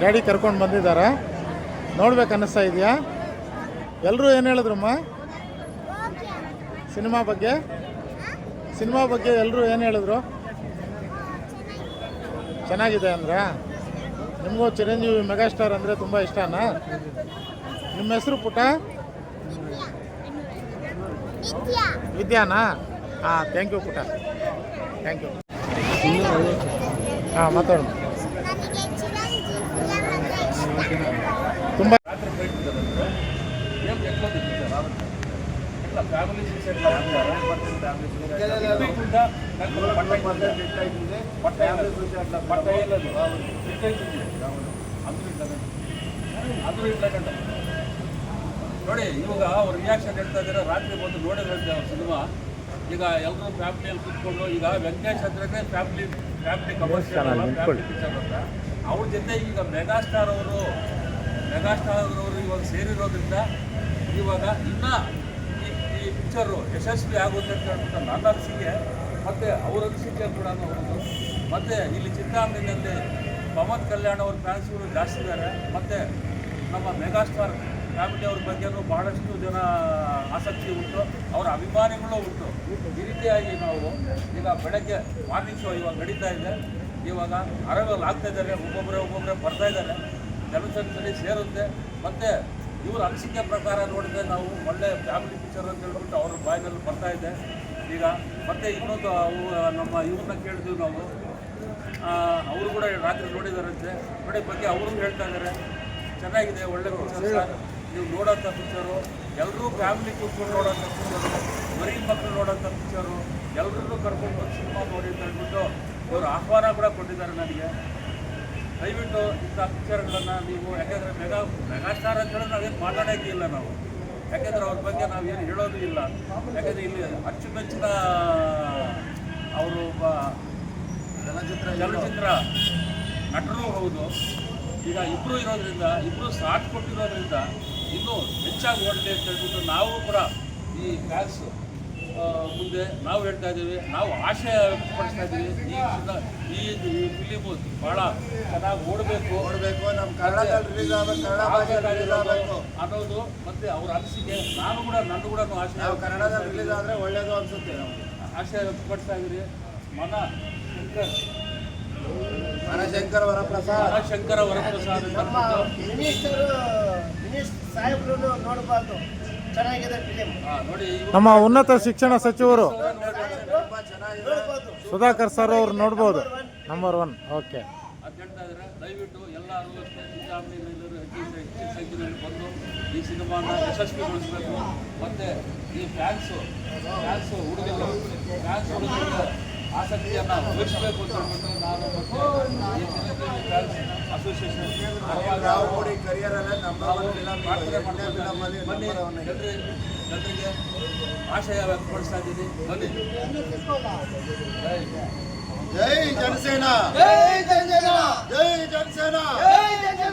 Daddy ಕರ್ಕೊಂಡು ಬಂದಿದ್ದಾರೆ. ನೋಡ್ಬೇಕು ಅನ್ನಿಸ್ತಾ ಇದೆಯಾ? ಎಲ್ಲರೂ ಏನು ಹೇಳಿದ್ರಮ್ಮ? ಸಿನಿಮಾ ಬಗ್ಗೆ? ಸಿನಿಮಾ ಬಗ್ಗೆ ಎಲ್ಲರೂ ಏನು ಹೇಳಿದ್ರು? ಚೆನ್ನಾಗಿದೆ ಅಂದ್ರ? ನಿಮಗೂ ಚಿರಂಜೀವಿ ಮೆಗಾಸ್ಟಾರ್ ಅಂದರೆ ತುಂಬ ಇಷ್ಟನಾ? ನಿಮ್ಮ ಹೆಸರು ಪುಟ? ವಿದ್ಯಾನಾ? ಹಾಂ ಥ್ಯಾಂಕ್ ಯು ಪುಟ. ಥ್ಯಾಂಕ್ ಯು ಹಾಂ, ಮಾತಾಡು ನನಗೆ ಚಿರಂಜೀವಿ ಅಂದ್ರೆ ಇಷ್ಟ ತುಂಬ ನೋಡಿ ಇವಾಗ ಅವ್ರ ರಿಯಾಕ್ಷನ್ ಹೇಳ್ತಾ ಇದ್ದಾರೆ. ರಾತ್ರಿ ಬಂದು ನೋಡಿದ್ರೆ ಅವ್ರ ಸಿನಿಮಾ ಈಗ ಎಲ್ಲರೂ ಫ್ಯಾಮಿಲಿಯಲ್ಲಿ ಕುತ್ಕೊಂಡು ಈಗ ವೆಂಕಟೇಶ್ ಅಂದ್ರೆ family family commercial family picture ಅಂತ ಅವ್ರ ಜೊತೆ ಈಗ ಮೆಗಾಸ್ಟಾರ್ ಅವರು ಮೆಗಾಸ್ಟಾರ್ ಅವರು ಇವಾಗ ಸೇರಿರೋದ್ರಿಂದ ಇವಾಗ ಇನ್ನ ಈ ಪಿಕ್ಚರು ಯಶಸ್ವಿ ಆಗುತ್ತೆ ಅಂತ ಹೇಳ್ಬಿಟ್ಟು ನನ್ನ ಅನಿಸಿಕೆ ಮತ್ತು ಅವ್ರ ಅನಿಸಿಕೆ ಕೂಡ ಹೌದು ಮತ್ತು ಇಲ್ಲಿ ಚಿತ್ರಾಂಗದಲ್ಲಿ ಪವನ್ ಕಲ್ಯಾಣ್ ಅವ್ರ ಫ್ಯಾನ್ಸ್ಗಳು ಜಾಸ್ತಿ ಇದ್ದಾರೆ ಮತ್ತು ನಮ್ಮ ಮೆಗಾಸ್ಟಾರ್ ಫ್ಯಾಮಿಲಿ ಅವ್ರ ಬಗ್ಗೆನೂ ಬಹಳಷ್ಟು ಜನ ಆಸಕ್ತಿ ಉಂಟು. ಅವರ ಅಭಿಮಾನಿಗಳು ಉಂಟು. ಈ ರೀತಿಯಾಗಿ ನಾವು ಈಗ ಬೆಳಗ್ಗೆ ಮಾರ್ನಿಂಗ್ ಶೋ ಇವಾಗ ನಡೀತಾ ಇದೆ. ಇವಾಗ ಅರವಲ್ಲಿ ಆಗ್ತಾ ಇದ್ದಾರೆ. ಒಬ್ಬೊಬ್ಬರೇ ಒಬ್ಬೊಬ್ಬರೇ ಬರ್ತಾ ಇದ್ದಾರೆ. ಜನಸಂಖ್ಯೆ ಸೇರುತ್ತೆ. ಮತ್ತು ಇವ್ರ ಅನಿಸಿಕೆ ಪ್ರಕಾರ ನೋಡಿದ್ರೆ ನಾವು ಒಳ್ಳೆ ಫ್ಯಾಮಿಲಿ ಪಿಕ್ಚರ್ ಅಂತ ಹೇಳ್ಬಿಟ್ಟು ಅವ್ರ ಬಾಯಿನಲ್ಲಿ ಬರ್ತಾ ಇದೆ. ಈಗ ಮತ್ತೆ ಇನ್ನೊಂದು ನಮ್ಮ ಇವ್ರನ್ನ ಕೇಳಿದ್ವಿ ನಾವು. ಅವರು ಕೂಡ ರಾತ್ರಿ ನೋಡಿದಾರಂತೆ. ನೋಡಿ, ಬಗ್ಗೆ ಅವರು ಹೇಳ್ತಾ ಇದ್ದಾರೆ ಚೆನ್ನಾಗಿದೆ, ಒಳ್ಳೆ ಪಿಕ್ಚರ್ ನೀವು ನೋಡೋಂಥ ಪಿಕ್ಚರು ಎಲ್ಲರೂ ಫ್ಯಾಮಿಲಿ ಕೂತ್ಕೊಂಡು ನೋಡೋಂಥ ಪಿಕ್ಚರು ಮರಿ ಮಕ್ಕಳು ನೋಡೋಂಥ ಪಿಕ್ಚರು ಎಲ್ಲರೂ ಕರ್ಕೊಂಡು ಸಿನಿಮಾ ನೋಡಿ ಅಂತ ಹೇಳ್ಬಿಟ್ಟು ಅವರು ಆಹ್ವಾನ ಕೂಡ ಕೊಟ್ಟಿದ್ದಾರೆ ನನಗೆ. ದಯವಿಟ್ಟು ಇಂಥ ಪಿಕ್ಚರ್ಗಳನ್ನು ನೀವು, ಯಾಕೆಂದರೆ ಮೆಗಾ, ಮೆಗಾಸ್ಟಾರ್ ಅಂತ ಹೇಳಿದ್ರೆ ನಾವೇನು ಮಾತಾಡೋಕೆ ಇಲ್ಲ ನಾವು. ಯಾಕೆಂದರೆ ಅವ್ರ ಬಗ್ಗೆ ನಾವೇನು ಹೇಳೋದು ಇಲ್ಲ. ಯಾಕೆಂದರೆ ಇಲ್ಲಿ ಅಚ್ಚುಮೆಚ್ಚಿನ ಅವರು ಒಬ್ಬ ಚಲನಚಿತ್ರ ನಟರೂ ಹೌದು. ಈಗ ಇಬ್ಬರು ಇರೋದ್ರಿಂದ ಇಬ್ಬರು ಸಾಥ್ ಕೊಟ್ಟಿರೋದ್ರಿಂದ ಇನ್ನೂ ಹೆಚ್ಚಾಗಿ ಓಡಲಿ ಅಂತ ಹೇಳ್ಬಿಟ್ಟು ನಾವು ಕೂಡ ಈ ಫ್ಯಾನ್ಸ್ ಮುಂದೆ ನಾವು ಹೇಳ್ತಾ ಇದ್ದೀವಿ ನಾವು ಆಶಯ ವ್ಯಕ್ತಪಡಿಸ್ತಾ ಇದ್ದೀವಿ. ಈ ಈ ಫಿಲಿಮು ಭಾಳ ಚೆನ್ನಾಗಿ ಓಡಬೇಕು. ಓಡಬೇಕು ನಮ್ಮ ಕನ್ನಡದಲ್ಲಿ ರಿಲೀಸ್ ಆಗಬೇಕು ಕನ್ನಡ ಭಾಷೆಯಲ್ಲಿ ರಿಲೀಸ್ ಆಗ್ಬೇಕು. ಅನ್ನೋದು ಮತ್ತೆ ಅವ್ರ ಅನಿಸಿಕೆ ನಾನು ಕೂಡ ನನ್ನ ಕೂಡ ಆಶೆ ನಾವು ಕನ್ನಡದಲ್ಲಿ ರಿಲೀಸ್ ಆದರೆ ಒಳ್ಳೇದು ಅನಿಸುತ್ತೆ ನಾವು ಆಶಯ ವ್ಯಕ್ತಪಡಿಸ್ತಾ ಇದ್ದೀರಿ. ಮನ ಶಂಕರ್. ಮನಶಂಕರ್ ವರಪ್ರಸಾದ್. ಮನಶಂಕರ ವರಪ್ರಸಾದ್ ನಮ್ಮ ಸಾಹೇಬ್ರು ನೋಡಬಾರ್ದು. ಚೆನ್ನಾಗಿದೆ ಹಾ, ನೋಡಿ ನಮ್ಮ ಉನ್ನತ ಶಿಕ್ಷಣ ಸಚಿವರು ಸುಧಾಕರ್ ಸರ್ ಅವ್ರು ನೋಡ್ಬೋದು. ನಂಬರ್ ಒನ್ ಓಕೆ ದಯವಿಟ್ಟು ಎಲ್ಲರೂ ಅಷ್ಟೇ ಸಿದ್ದರಾಮಯ್ಯನವರು ಹೆಚ್ಚಿನ ಹೆಚ್ಚಿನ ಸಂಖ್ಯೆಯಲ್ಲಿ ಬಂದು ಈ ಸಿನಿಮಾನ ಯಶಸ್ವಿಗೊಳಿಸಬೇಕು ಮತ್ತು ಈ ಫ್ಯಾನ್ಸು ಫ್ಯಾನ್ಸು ಹುಡುಗರು ಫ್ಯಾನ್ಸ್ ಹುಡುಗರಿಗೆ ಆಸಕ್ತಿಯನ್ನು ವಹಿಸಬೇಕು ಅಂತ ಹೇಳ್ಬಿಟ್ಟು ನಾನು ಮತ್ತು ಫ್ಯಾನ್ಸ್ ಅಸೋಸಿಯೇಷನ್ ನಾವು ನೋಡಿ ಕರಿಯರ್ ಅಲ್ಲೇ ನಂಬರ್ ಒನ್ ಫಿಲಮ್ ಮಾಡ್ತಾರೆ ಎಂಟನೇ ಫಿಲಮ್ ಅಲ್ಲಿ ಬನ್ನಿ ನಂಬರ್ ಒನ್ ಜನರಿಗೆ ಜನರಿಗೆ ಆಶಯ ವ್ಯಕ್ತಪಡಿಸ್ತಾ ಇದ್ದೀನಿ ಬನ್ನಿ ಜೈ ಜೈ ಜನಸೇನಾ ಜೈ ಜನಜನ ಜೈ ಜನಸೇನಾ ಜೈ ಜನಜನ